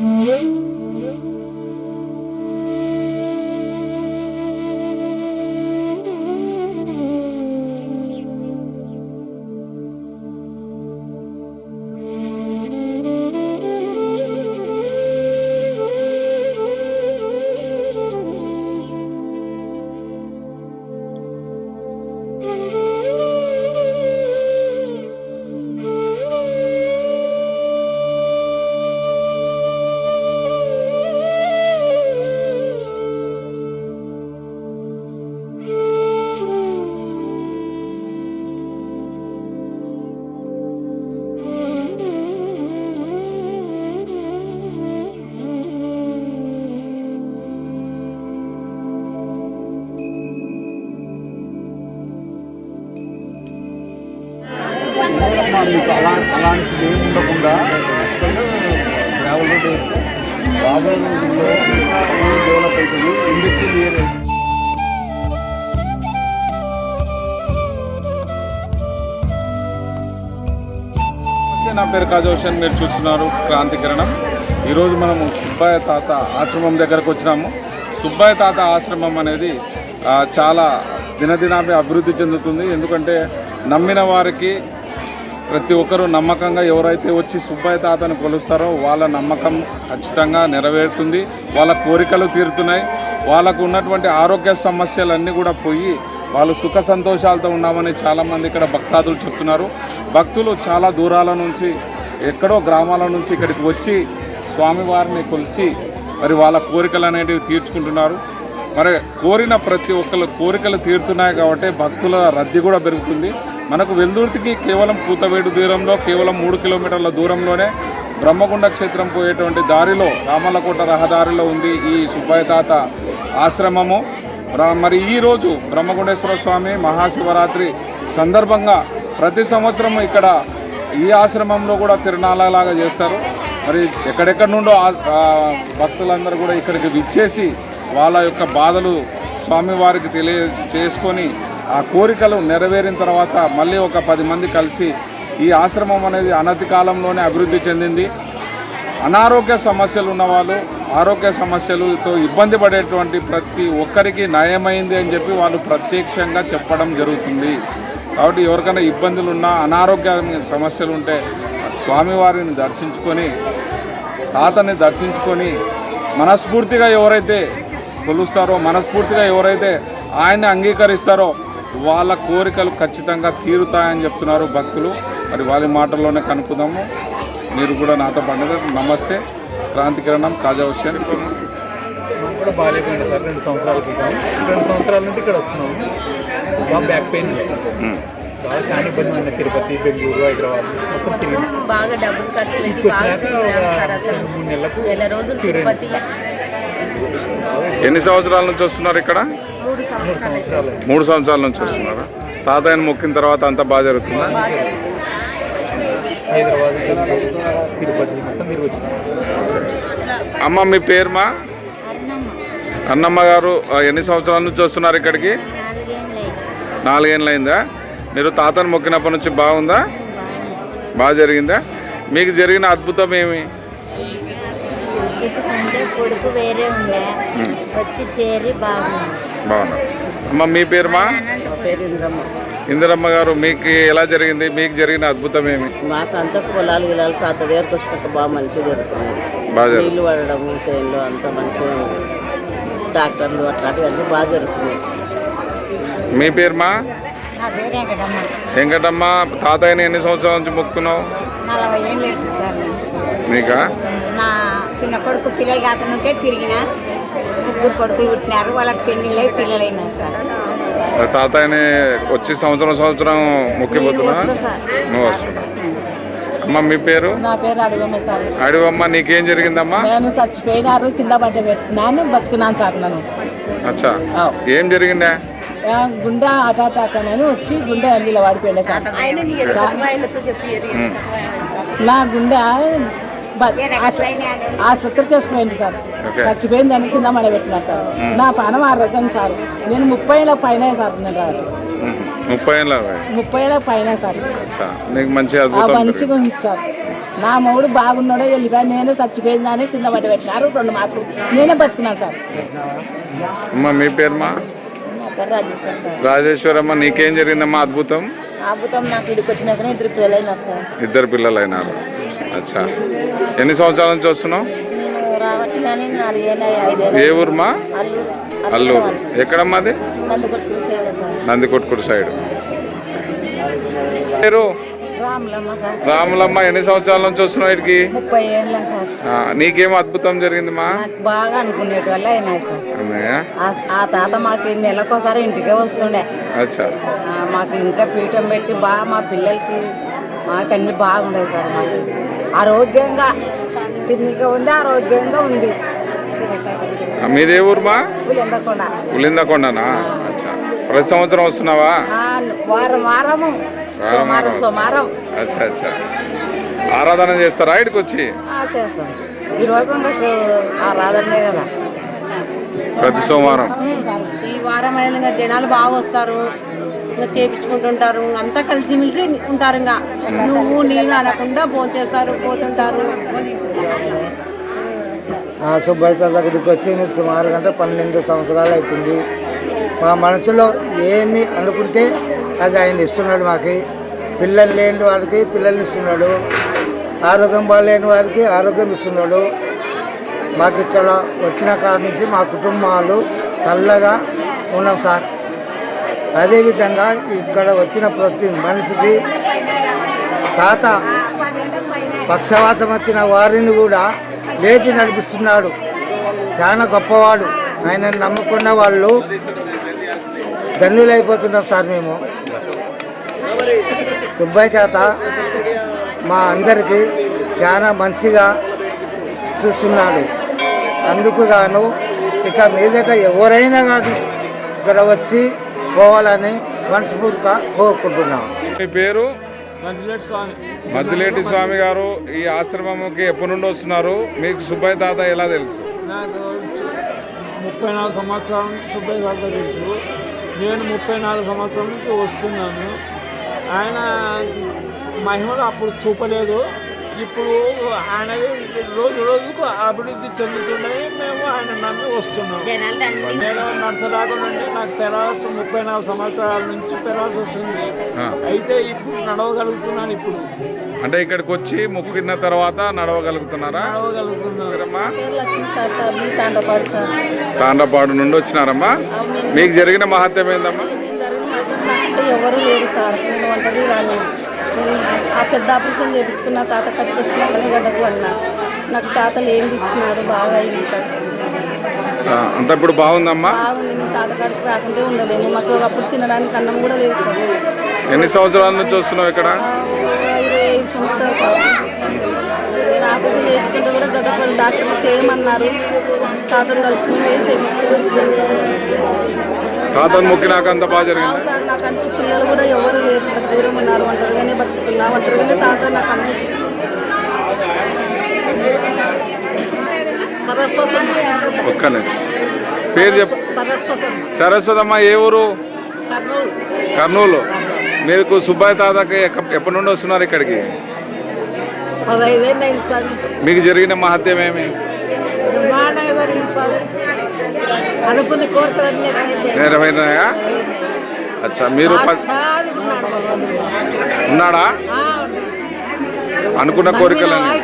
Mm-hmm. మీకు అలా అలాంటిది ఏమి ఉండకుండా గ్రావెల్ రోడ్ రాబోయే డెవలప్ అవుతుంది ఇండస్ట్రీ ఏరియా నా పేరు కాజోషన్ మీరు చూస్తున్నారు క్రాంతికిరణం. ఈరోజు మనము సుబ్బయ్య తాత ఆశ్రమం దగ్గరకు వచ్చినాము. సుబ్బయ్య తాత ఆశ్రమం అనేది చాలా దినదినాభి అభివృద్ధి చెందుతుంది. ఎందుకంటే నమ్మిన వారికి ప్రతి ఒక్కరూ నమ్మకంగా ఎవరైతే వచ్చి సుబ్బయ్య తాతను కొలుస్తారో వాళ్ళ నమ్మకం ఖచ్చితంగా నెరవేరుతుంది. వాళ్ళ కోరికలు తీరుతున్నాయి. వాళ్ళకు ఉన్నటువంటి ఆరోగ్య సమస్యలన్నీ కూడా పోయి వాళ్ళు సుఖ సంతోషాలతో ఉన్నామని చాలామంది ఇక్కడ భక్తాదులు చెప్తున్నారు. భక్తులు చాలా దూరాల నుంచి ఎక్కడో గ్రామాల నుంచి ఇక్కడికి వచ్చి స్వామివారిని కొలిసి మరి వాళ్ళ కోరికలు అనేటివి తీర్చుకుంటున్నారు. మరి కోరిన ప్రతి ఒక్కరు కోరికలు తీరుతున్నాయి కాబట్టి భక్తుల రద్దీ కూడా పెరుగుతుంది. మనకు వెల్దుర్తికి కేవలం కూతవేడు దూరంలో కేవలం మూడు కిలోమీటర్ల దూరంలోనే బ్రహ్మగుండ క్షేత్రం పోయేటువంటి దారిలో రామలకోట రహదారిలో ఉంది ఈ సుబ్బయ్య తాత ఆశ్రమము మరి ఈరోజు బ్రహ్మగుండేశ్వర స్వామి మహాశివరాత్రి సందర్భంగా ప్రతి సంవత్సరం ఇక్కడ ఈ ఆశ్రమంలో కూడా తిరణాలలాగా చేస్తారు. మరి ఎక్కడెక్కడి నుండో ఆ- భక్తులందరూ కూడా ఇక్కడికి విచ్చేసి వాళ్ళ యొక్క బాధలు స్వామివారికి తెలియ చేసుకొని ఆ కోరికలు నెరవేరిన తర్వాత మళ్ళీ ఒక పది మంది కలిసి ఈ ఆశ్రమం అనేది అనతి కాలంలోనే అభివృద్ధి చెందింది. అనారోగ్య సమస్యలు ఉన్నవాళ్ళు ఆరోగ్య సమస్యలతో ఇబ్బంది పడేటువంటి ప్రతి ఒక్కరికి నయమైంది అని చెప్పి వాళ్ళు ప్రత్యక్షంగా చెప్పడం జరుగుతుంది. కాబట్టి ఎవరికైనా ఇబ్బందులు ఉన్నా అనారోగ్య సమస్యలు ఉంటే స్వామివారిని దర్శించుకొని తాతని దర్శించుకొని మనస్ఫూర్తిగా ఎవరైతే కొలుస్తారో మనస్ఫూర్తిగా ఎవరైతే ఆయన్ని అంగీకరిస్తారో వాళ్ళ కోరికలు ఖచ్చితంగా తీరుతాయని చెప్తున్నారు భక్తులు. మరి వాళ్ళ మాటల్లోనే కనుక్కుందాము. మీరు కూడా నాతో పండుగ నమస్తే. క్రాంతి కిరణం కాజా హుస్సేన్. కూడా బాగాలేకపోయింది సార్ రెండు సంవత్సరాల క్రితం. రెండు సంవత్సరాల నుండి ఇక్కడ వస్తున్నాము. బాగా బ్యాక్ పెయిన్ బాగా చాలా ఇబ్బంది ఉంది. తిరుపతి బెంగళూరు హైదరాబాద్. మొత్తం తిరిగి బాగా డబ్బులు ఖర్చు మూడు నెలలకు నెల రోజులు. తిరుపతి. ఎన్ని సంవత్సరాల నుంచి వస్తున్నారు ఇక్కడ? మూడు సంవత్సరాలు. నుంచి వస్తున్నారు? తాతయ్యని మొక్కిన తర్వాత అంతా బాగా జరుగుతుందా? అమ్మ మీ పేరు మా? అన్నమ్మ. గారు ఆ, ఎన్ని సంవత్సరాల నుంచి వస్తున్నారు ఇక్కడికి? నాలుగేళ్ళు అయిందా? మీరు తాతను మొక్కినప్పటి నుంచి బాగుందా. బాగా జరిగిందా? మీకు జరిగిన అద్భుతం ఏమి? కొడుకు వేరే ఉండే. వచ్చి చేరి అమ్మ మీ పేరు మా ఇందిరమ్మ గారు మీకు ఎలా జరిగింది? మీకు జరిగిన అద్భుతం ఏమి? మాకు అంతా పొలాలు గిలాలు తాత దగ్గరకు వచ్చినాక బాగా మంచిగా జరుగుతుంది బాగా జరుగుతుంది నీళ్ళు పడడం చేనులో అంతా మంచిగా. డాక్టర్లు అట్లాంటివన్నీ బాగా జరుగుతున్నాయి. మీ పేరు మా పేరే వెంకటమ్మ. తాతయ్యని ఎన్ని సంవత్సరాల నుంచి మొక్కుతున్నావు. నీకా నా చిన్న కొడుకు పిల్లలు కాకముందే తిరిగిన ముగ్గురు కొడుకులు పుట్టినారు వాళ్ళకి పెళ్ళిళ్ళై పిల్లలైనారు సార్. తాతయ్యని వచ్చి సంవత్సరం సంవత్సరం మొక్కిపోతున్నా. నువ్వు వస్తున్నా అమ్మ మీ పేరు? నా పేరు అడగమ్మ సార్. అడివమ్మ నీకేం జరిగిందమ్మా? నేను చచ్చిపోయినారు కింద పడ్డ పెట్టినాను బతికినాను సార్ నన్ను. అచ్చా. ఏం జరిగిందా? గుండె అటాక్ అని వచ్చి గుండె అందులో పడిపోయింది సార్. నా గుండె ఆస్ప- ఆసుపత్రికి వేసుకుపోయింది సార్. ఓకే. చచ్చిపోయింది అని కింద మడ పెట్టినారు సార్ నా పానం ఆరోగ్యం సార్. నేను ముప్పై ఏళ్ళ పైన సార్ నేను ఉమ్. ముప్పై ఏళ్ళ ముప్పై ఏళ్ళ పైన సార్. అచ్చా. నీకు మంచి ఆ అద్భుతం మంచిగా ఉంది సార్. నా మొగుడు బాగున్నాడో వెళ్ళిపోయి నేనే చచ్చిపోయిందని కింద పడి పెట్టినారు రెండు మాటలు నేనే బతికినాను సార్. అమ్మ మీ పేరుమా రాజేశ్వరమ్మ నీకేం జరిగిందమ్మా అద్భుతం? అద్భుతం నాకు ఇడికి వచ్చినాక ఇద్దరు పిల్లలైనారు సార్. ఇద్దరు పిల్లలు అయినారు అచ్చా. ఎన్ని సంవత్సరాల నుంచి వస్తున్నావు? ఏ ఊరుమా? అల్లూరు. ఎక్కడమ్మా అది? నందికొట్కూరు సైడ్. పేరు? రాములమ్మ ఎన్ని సంవత్సరాల నుంచి వస్తున్నావు ఆ, నీకేం అద్భుతం జరిగిందమ్మా నాకు బాగా అనుకునేటి వల్ల ఆ- తాత మాకు నెలకోసారి ఇంటికే వస్తుండే. అచ్చా. మాకు ఇంట్లో పీఠం పెట్టి బాగా మా పిల్లలకి మాకు అన్ని బాగుండేవి సార్ మాకు. ఆరోగ్యంగా తిన్నిగా ఉంది ఆరోగ్యంగా ఉంది. మీదే ఊరుమా? పూలు ఎండకుండా ఉలిందకొండనా అచ్చా. ప్రతి సంవత్సరం వస్తున్నావా? ఆ, వారం వారము. వారం అచ్చా అచ్చా. ఆరాధన చేస్తారా ఇక్కడికి వచ్చి ఆ, చేస్తాం. ఈ రోజు ఇంకా సో- ఆరాధనే కదా. ప్రతి సోమవారం. ఈ వారం జనాలు బాగా వస్తారు. ఇంకా చేపించుకుంటుంటారు. అంతా కలిసిమెలిసి ఉంటారు ఇంకా నువ్వు నేను అనకుండా భోంచేస్తారు పోతుంటారు. ఆ సుబ్బయ్య దగ్గరికి వచ్చి సుమారు గంట పన్నెండు సంవత్సరాలు అవుతుంది. మా మనసులో ఏమి అనుకుంటే అది ఆయన ఇస్తున్నాడు మాకు. పిల్లలు లేని వారికి పిల్లల్ని ఇస్తున్నాడు. ఆరోగ్యం బాగాలేని వారికి ఆరోగ్యం ఇస్తున్నాడు. మాకు ఇక్కడ వచ్చిన కాడ నుంచి మా కుటుంబాలు చల్లగా ఉన్నాం సార్. అదేవిధంగా ఇక్కడ వచ్చిన ప్రతి మనిషికి తాత పక్షవాతం వచ్చిన వారిని కూడా లేచి నడిపిస్తున్నాడు. చాలా గొప్పవాడు. ఆయన నమ్ముకున్న వాళ్ళు ధన్యులైపోతున్నాం సార్ మేము. దుబ్బై చేత మా అందరికీ చాలా మంచిగా చూస్తున్నాడు. అందుకు గాను ఇక మీదట ఎవరైనా కానీ ఇక్కడ వచ్చి పోవాలని మనస్ఫూర్తిగా కోరుకుంటున్నాం. మీ పేరు? మద్దిలేటి స్వామి. గారు ఈ ఆశ్రమంకి ఎప్పటి నుండి వస్తున్నారు? మీకు సుబ్బయ్య తాత ఎలా తెలుసు? నాకు ముప్పై నాలుగు సంవత్సరాల నుంచి సుబ్బయ్య గారితో తెలుసు. నేను ముప్పై నాలుగు సంవత్సరాల నుంచి వస్తున్నాను. ఆయన మహిమలు అప్పుడు చూపలేదు. ఇప్పుడు ఆయన రోజు రోజుకు అభివృద్ధి చెందుతున్నాయి మేము ఆయన నమ్మి వస్తున్నాం. నేను నడచరాకు నుండి నాకు పెరాల్సి ముప్పై నాలుగు సంవత్సరాల నుంచి పెరాల్సి వస్తుంది. అయితే ఇప్పుడు నడవగలుగుతున్నాను ఇప్పుడు. అంటే ఇక్కడికి వచ్చి మొక్కిన తర్వాత నడవగలుగుతున్నారా? తాండపాడు సార్. తాండపాడు నుండి వచ్చినారమ్మా? మీకు జరిగిన మహత్యం ఏందమ్మా? అంటే ఎవరు లేరు సార్. ఆ పెద్ద ఆపరేషన్ చేయించుకున్న తాత కత్తికి వచ్చిన గడ్డకు అన్నా. నాకు తాతలు ఏం ఇచ్చినారు? బాగా అయింది అంతా ఇప్పుడు బాగుందమ్మా? బాగుంది. నేను తాత కాడికి రాకుంటే ఉండలేను మాకు అప్పుడు తినడానికి అన్నం కూడా లేదు. ఎన్ని సంవత్సరాల నుంచి వస్తున్నావు ఇక్కడ? ఇరవై ఐదు సంవత్సరాలు సార్ నేను ఆపరేషన్ చేయించుకుంటే కూడా గడ్డపల్లి డాక్టర్లు చేయమన్నారు. తాతను కలుసుకుని వేసి చేయించుకుని. తాతను మొక్కినాక అంత బాగా జరిగింది. సార్ నాకంటూ పిల్లలు కూడా ఎవరు లేరు. సార్ దూరం తాత నాకు అన్ని ఒక్క నిమిషం. పేరు చెప్పు. సరస్వతం సరస్వతమ్మ ఏ ఊరు? కర్నూలు. మీకు సుబ్బయ్య తాతకి ఎక్క- ఎప్పటి నుండి వస్తున్నారు ఇక్కడికి? మీకు జరిగిన మహత్యం ఏమి. నెరవేరినాయా? అచ్చా మీరు. ఉన్నాడా. అనుకున్న కోరికలన్నీ.